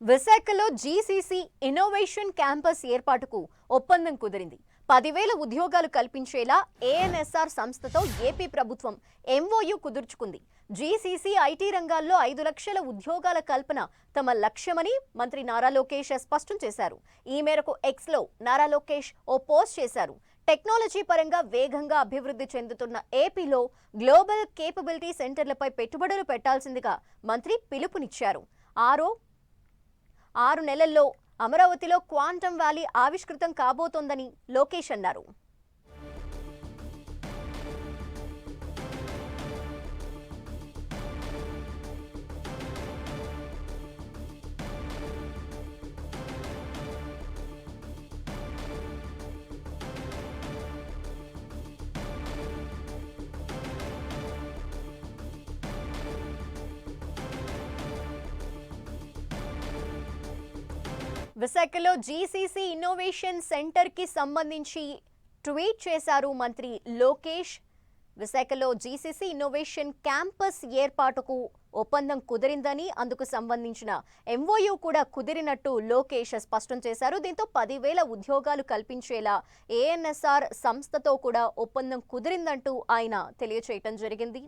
విశాఖలో GCC innovation campus ఏర్పాటుకు ఒప్పందం కుదిరింది. పదివేల ఉద్యోగాలు కల్పించేలా ఏఎన్ఎస్ఆర్ సంస్థతో ఏపీ ప్రభుత్వం ఎంఓయు కుదుర్చుకుంది. జీసీసీ ఐటీ రంగాల్లో ఐదు లక్షల ఉద్యోగాల కల్పన తమ లక్ష్యమని మంత్రి నారా లోకేష్ స్పష్టం చేశారు. ఈ మేరకు ఎక్స్లో నారా లోకేష్ ఓ పోస్ట్ చేశారు. టెక్నాలజీ పరంగా వేగంగా అభివృద్ధి చెందుతున్న ఏపీలో గ్లోబల్ కేపబిలిటీ సెంటర్లపై పెట్టుబడులు పెట్టాల్సిందిగా మంత్రి పిలుపునిచ్చారు. ఆరో ఆరు నెలల్లో అమరావతిలో క్వాంటమ్ వ్యాలీ ఆవిష్కృతం కాబోతోందని లోకేష్ అన్నారు. విశాఖలో జీసీసీ ఇన్నోవేషన్ సెంటర్కి సంబంధించి ట్వీట్ చేశారు మంత్రి లోకేష్. విశాఖలో జీసీసీ ఇన్నోవేషన్ క్యాంపస్ ఏర్పాటుకు ఒప్పందం కుదిరిందని అందుకు సంబంధించిన ఎంఓయూ కూడా కుదిరినట్టు లోకేష్ స్పష్టం చేశారు. దీంతో పదివేల ఉద్యోగాలు కల్పించేలా ఏఎన్ఎస్ఆర్ సంస్థతో కూడా ఒప్పందం కుదిరిందంటూ ఆయన తెలియచేయటం జరిగింది.